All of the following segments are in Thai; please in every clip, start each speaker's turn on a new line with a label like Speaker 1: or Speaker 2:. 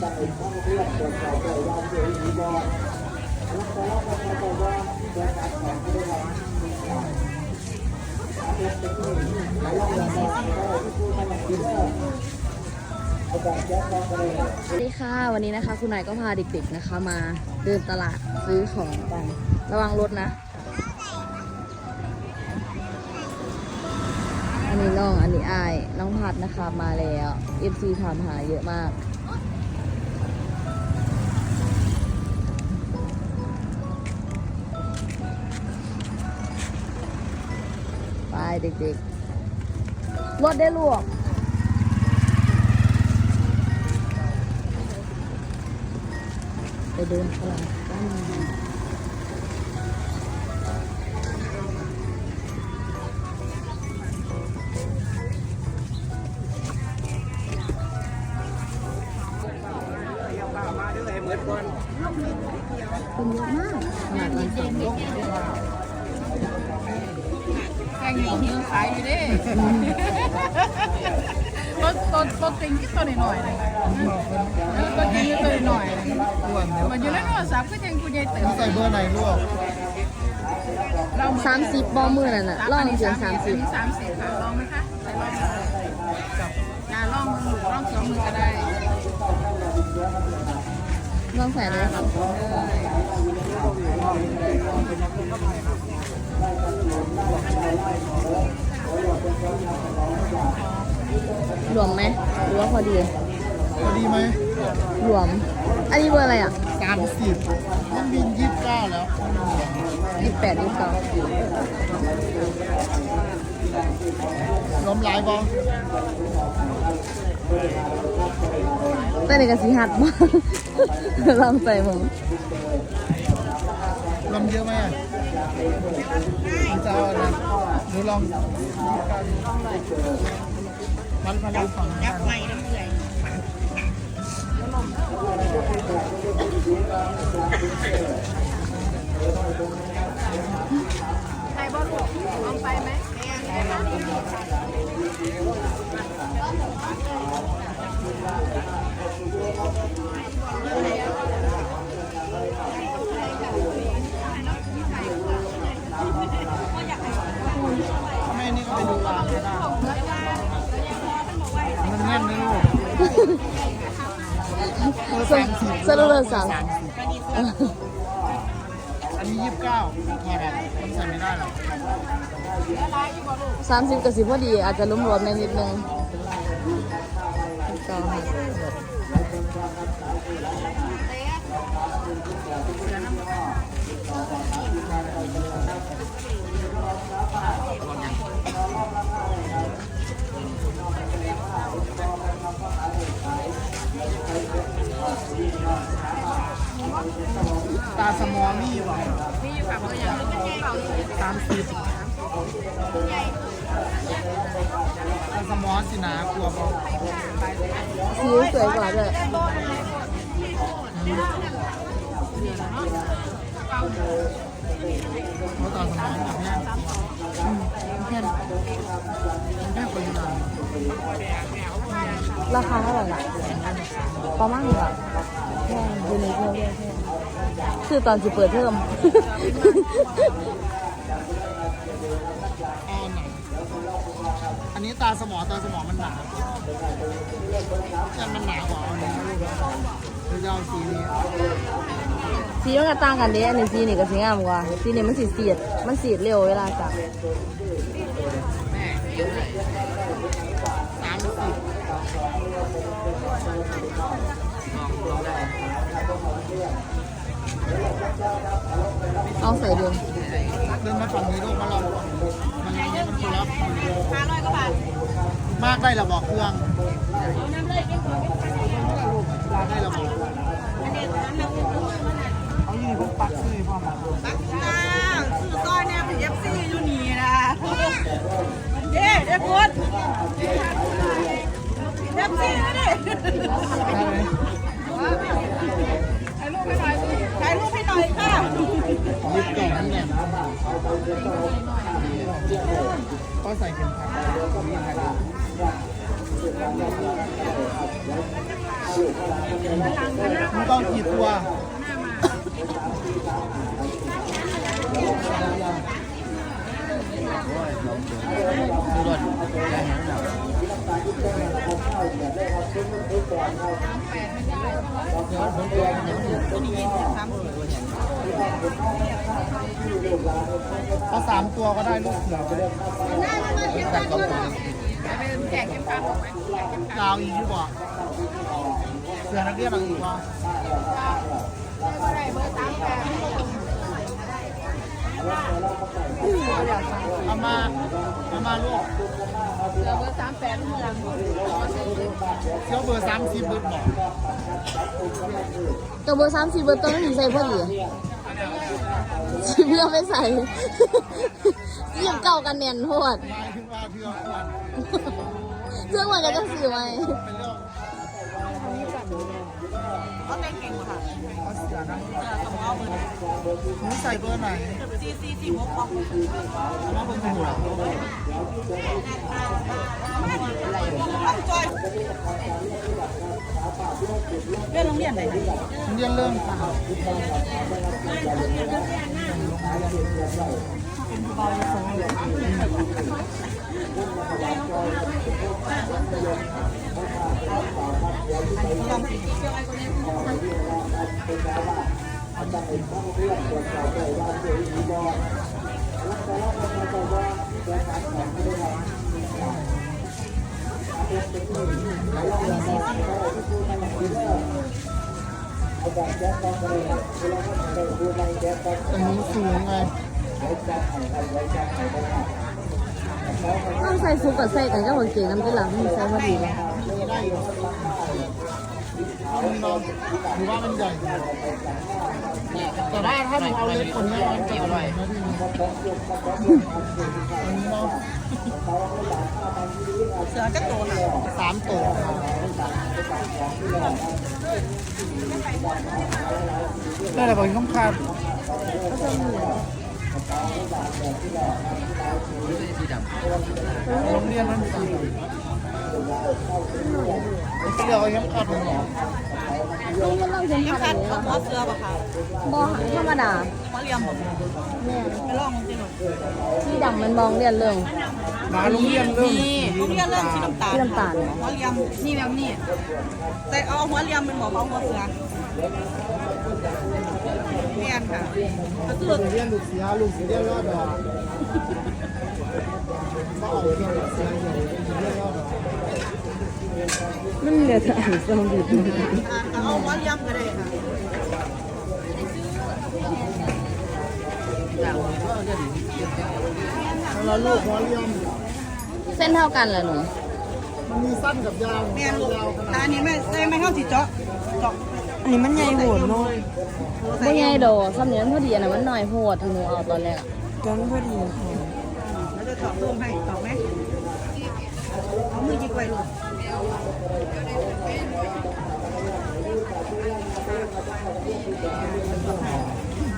Speaker 1: สวัสดีค่ะ วันนี้นะคะ คุณนายก็พาเด็กๆนะคะ มาเดินตลาดซื้อของกันระวังรถนะ อันนี้น้องอันนี้อาย น้องพัดนะคะมาแล้ว FC ถามหาเยอะมากายเด็กๆรถได้ลวกไปเดินตลาด ยั
Speaker 2: งขายอยู่ดิรถรถรถติงที่ตัวหน่อยๆเลยรถติงที่ตัวหน่อยๆมันอยู่ในโทรศัพท์ก็ยังกูยังตื่น
Speaker 3: ใส่เบอร์ไหนลูก
Speaker 1: สามสิบบอมือนั่นน่ะลองเสียงสามสิบ
Speaker 2: สามสิบค่ะลองไหมคะใส่ลองกับงานลองมือลองสองมือก็ได้
Speaker 1: ลองใส่เลยครับ หลวมไหมหรือว่าพอดี
Speaker 3: พอดีไหม
Speaker 1: หลวม อันนี้เบอร์อะไรอะ
Speaker 3: สามสิบต้องบินยี่สิบเก้าแล้ว
Speaker 1: ยี่แปดยี่เก้า
Speaker 3: ล้มหลายบอ
Speaker 1: แต่ในกระสีหัดมากลองใส่ผม
Speaker 3: ล้มเยอะไหมอะมันจะเอาอะไรหนูลอง ยี่สิบเก้าดูมันพลังฝั่งยักษ์ใหม่น้ำเอื่อย
Speaker 2: ใครบ้างลูกลองไปไหม
Speaker 3: ทาม
Speaker 1: สิ
Speaker 3: บ
Speaker 1: สรุปเลยสาม
Speaker 3: อันนี้ยี่สิบเก้าพอแบบมันใส่ไม่ได้หรอก
Speaker 1: สามสิบกับสิบพอดี อาจจะรวมๆในนิดนึงก็หัด
Speaker 3: ตาสมอมี่บ่
Speaker 2: นี่อยู่กับตัวอย่างเรา
Speaker 3: สามสิบตาสมอสินะกลัวบอก
Speaker 1: สีสวยกว่าด้วย
Speaker 3: เพราตาสมอแบบเนี้ย
Speaker 1: เพื่อน
Speaker 3: แค่คนดัง
Speaker 1: ราคาเท่าไหร่ล่ะประมาณนี้แบบแพงอยู่ในเที่ยวเรียกแพง คือตอนสิเปิดเทอม
Speaker 3: อ่อนหน่อยอันนี้ตาสมอตาสมอมันหนาแต่มันหนากว่าอันนี้นะลูกหรือจะเอาสีนี้
Speaker 1: สีมันก็ต่างกันเด้อันนี้สีนี่ก็สีงามกว่า สีนี่มันสีเสียด มันสีดเร็วเวลาจับ
Speaker 3: สามสิบ
Speaker 1: เอาใส่ดู
Speaker 3: เดินมาฝั่งนี้ลูกมาลองมันมันคนละ
Speaker 2: ห้าร้อยกว่าบาท
Speaker 3: มากได้ระบอกเครื่องได้ระบอกเขายืนพวกปักซื้อพ่อมา
Speaker 2: ตักจ้า
Speaker 3: ก็ใส่เข็มขัดมันต้องกี่ตัว เอาสามตัวก็ได้ลูกเสือไปเลยกาวอีกที่บอกเสือนักเรียนอะไรอีกวะ เอามาเอามาลูก
Speaker 2: เดี๋ยวเบอร์สามแปดเมือง
Speaker 3: เที่ยวเบอร์สามสิบเบอร์บอก
Speaker 1: ตัวเบอร์สามสี่เบอร์ตัวนั้นหนีใส่พอดีสิเพื่อไม่ใส่ยังเก่ากันเนียนโทษ
Speaker 3: หมายถึงว่าเพื่อนก่อน
Speaker 1: เรื่องมันจะสื่อไหม
Speaker 3: เป็นเรื่อง
Speaker 2: เขาแต่งเก่งค่ะ
Speaker 3: เอาเสือนะ
Speaker 2: สองเบอร์
Speaker 3: หนูใส่เบอร์ไหน
Speaker 2: ซีซีซีหกปอง
Speaker 3: เอามาเบอร์หัว
Speaker 2: จอยเรื่องโรงเรียนไหน
Speaker 3: ฉันเรียนเริ่มสา วแต่หนูสูงไง
Speaker 1: ต้องใส่ซุปกับใส่กันก็บางเกงน้ำเป็นหลังมีใส่พอดีเลย
Speaker 3: ได้อยู่เอามันนอนหรือว่ามันใหญ่แต่ว่าถ้าหนูเอาเล็กคนนี้มันจะอร่อยนะพี่อันนี้เนาะ
Speaker 2: เสือจะโตน่ะ
Speaker 3: สามตัวได้แต่บอกยังต้องคาด โรงเรียนมันสีเรียกว่ายังคาดมันหรอ
Speaker 1: ลุงมันต้องเข็มขัดเลย
Speaker 2: เขาเสือป่ะคะ
Speaker 1: บอธรรมดา
Speaker 2: เขาเรียมผม
Speaker 1: เนี่ย
Speaker 2: ไปลองมึงจิหนู
Speaker 1: ที่ดำมันมองเรียนเรื่อง
Speaker 3: หมาโรงเรียนเริ่ม
Speaker 2: โรงเรียนเริ่มสีน้ำตาล
Speaker 1: ที่น้ำตาล
Speaker 2: หัวเรียมนี่แบบนี้แต่เอาหัวเรียมเป็นหมอเขาหัวเสือ เรียนค่ะก็คือ
Speaker 3: เรียนลูกเสียลูกเสียเรียนรอดดอกก็เอาเรียนลูกเสียใหญ่เรียนรอดดอก
Speaker 1: มันเหลือแต่อ่านซองผิด
Speaker 2: เอาหัวเรียมก็ได้ค่ะ
Speaker 3: แล้วลูกหัวเรียน
Speaker 1: เส้นเท่ากันเหรอหนู
Speaker 3: มันมีสั้นกับยาว
Speaker 2: แม่ลูก
Speaker 3: ยาวข
Speaker 2: ตา
Speaker 3: นาด
Speaker 2: อันนี้ไม่ใช่ไม่เข้าสิเจาะเจาะ
Speaker 1: อันนี้มันใหญ่โหดเนาะไม่ใหญ่ดอกซ้ำเนี้ยมันพอดีอันนั้นมันน้อยโหดที่หนูเอาตอนแรกอะ
Speaker 2: กันพอดีแล้วจะเจาะเพิ่มให้เจาะไหมเอามือยิกไว้ลูก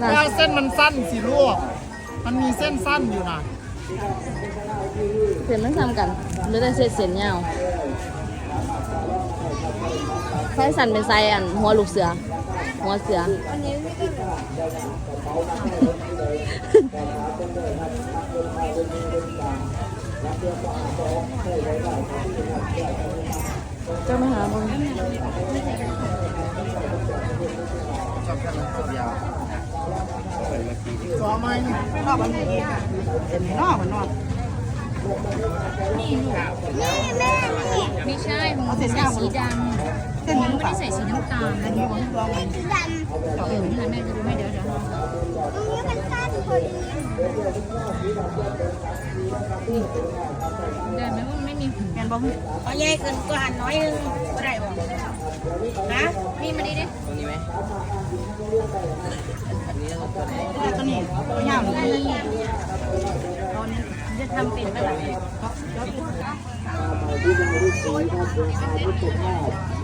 Speaker 1: น่า
Speaker 3: ถ้าเส้นมันสั้นสิลูก มันมีเส้นสั้นอยู่นะ
Speaker 1: เส้นมันซ้ำกันเหลือแต่เส้นเส้นยาว ไส้สันเป็นไส้อันหัวลูกเสือ หัวเสือ เจ้าไม่หาบ้าง
Speaker 3: จอไหม
Speaker 2: นอกมันมีเป็นนอกมันนอก
Speaker 4: ไม่ใช่ผม
Speaker 2: เอาเส้น
Speaker 4: ใส่
Speaker 2: ยาว
Speaker 4: สีด
Speaker 2: เส้นนี้หรือ
Speaker 4: ไม่
Speaker 2: ล่า
Speaker 4: ได้ใส่สีน้ำตาล
Speaker 2: อันนี้ผมลองมัน
Speaker 4: เออนี่แหละแม่จะดูให้เดี๋ยวเดี๋ยวได้ไหมว่าไม่มีหู
Speaker 2: แมนบอก
Speaker 4: เอาใหญ่เกินก็หันน้อยนึงก็ได้บ่นะมีมาดิดิ
Speaker 2: ตัวนี้ตัวยาวหรือ
Speaker 4: ได้แล้วนี่ตอนนี้จะทำเป็นไป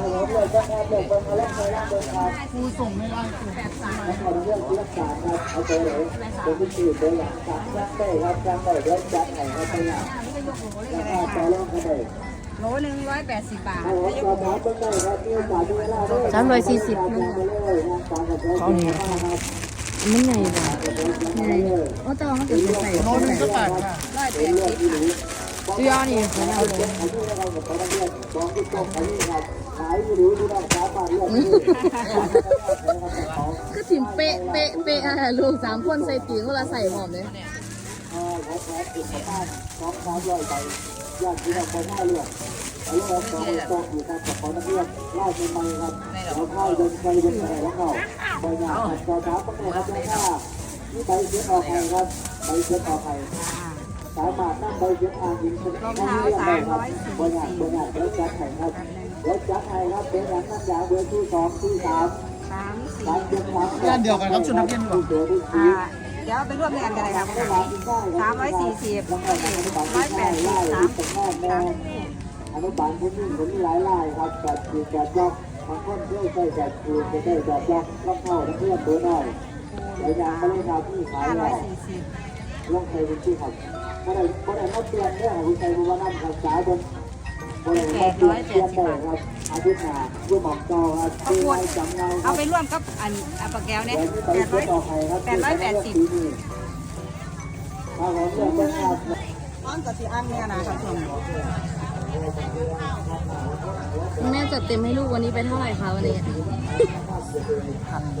Speaker 1: ท้า
Speaker 3: แล้วถึงพอครูส่งไม่ไล่ครู
Speaker 4: โลหนึ่งร้อยแปดสิบบาท
Speaker 1: สามร้อยสี่สิบนั่นแหละ
Speaker 3: เขานี่
Speaker 1: มันไงบ้างไงโอ้แต่ว่ามันเกิดใส่
Speaker 3: โลนึงก็แปดค่ะ
Speaker 4: ร้อยแปดสิบ
Speaker 1: ตั วยอนี่เขาเลงคือถิ่มเป๊ะเป๊ะเป๊ะอะไรลูกสามคนใส่ตีนคนละใส่หอมเลย
Speaker 4: รอ สามารถตั้งเท้าสามร้อยสี่สิบ
Speaker 5: ริการรถจักรไห้ครับรถจักรไห้ครับเป็นอย่างนั้นอย่างเบอร์ที่สองที่สาม
Speaker 4: สามสี่
Speaker 5: สามเจ็ดสาม
Speaker 3: งานเดียวกันครับชุดนักเรียนดีกว่า
Speaker 5: เบอร์ที่สี่
Speaker 4: อ่าเดี๋ยวไปร่วมงานกันเลยครับสามร้อยสี่สิบร้อยแปดสิบสามสาม
Speaker 5: อนุบาลพื้นที่ผมมีหลายลายครับแบบคือแบบล็อกบางคนเพื่อใช้แบบคือจะได้แบบล็อกล็อกเข้านักเรียนเบอร์หน่อยหลายอย่างก็เลยครับที่ขาย
Speaker 4: ห้าร้
Speaker 5: ล
Speaker 4: อยวสี่สิบ
Speaker 5: ลงไปเป็นที่ครับ ก็ได้ก็ได้มาเปลี่ยนเรื่องของวิจัยว่านั่นครับสายบนก็ได้มาเปลี่ยนเปลี่ยนได้ครับอาทิตย์หน้าร่วมหมอกจอครับคือให้จำเงาค
Speaker 4: เอา
Speaker 5: รับ
Speaker 4: ไปร่วมกับอันอัปปะแก้วเนี่ย
Speaker 5: ไป
Speaker 4: แปด
Speaker 5: เช็
Speaker 4: ร้อ
Speaker 5: ค
Speaker 4: ย
Speaker 5: ออกไปครับ
Speaker 4: แปดร้อยแปดสิบ
Speaker 5: ถ้าผมเลือกเป็นครับ
Speaker 4: อ้อนกับสีอันเนี่ยนะครับส่วน
Speaker 1: แม่จัดเต็มให้ลูกวันนี้ไปเท่าไหร่คะวันนี้
Speaker 3: สามพั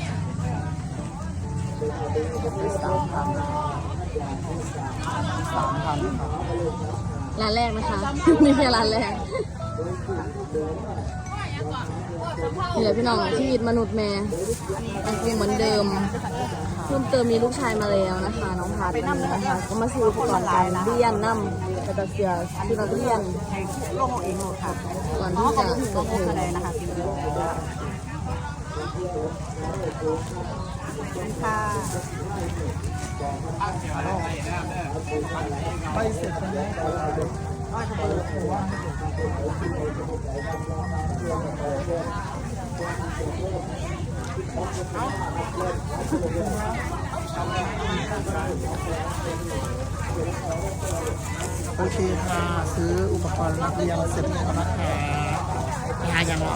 Speaker 3: น
Speaker 1: ร้านแรกนะคะ นี่แค่ร้านแรกนี่แหละพี่น้องชีวิตมนุษย์แม่ยังคงเหมือนเดิม เพิ่มเติมมีลูกชายมาแล้วนะคะ น้องพัดนนะคะก็มาซื้ออุปกรณ์การเรียนน้ำกระเสียที่เราเรียน
Speaker 4: โลกเองโลกค่ะ
Speaker 1: ก่อนที่จะเปิด
Speaker 4: ก
Speaker 1: เทอ
Speaker 4: เท่าไหร่
Speaker 1: ม
Speaker 4: นะคะ ค่ะ
Speaker 3: ไปเสร็จไปแล้วเปิดหัวโอเคค่ะ ซื้ออุปกรณ์นักเรียนเสร็จแล้วนะคะงานยังหรอ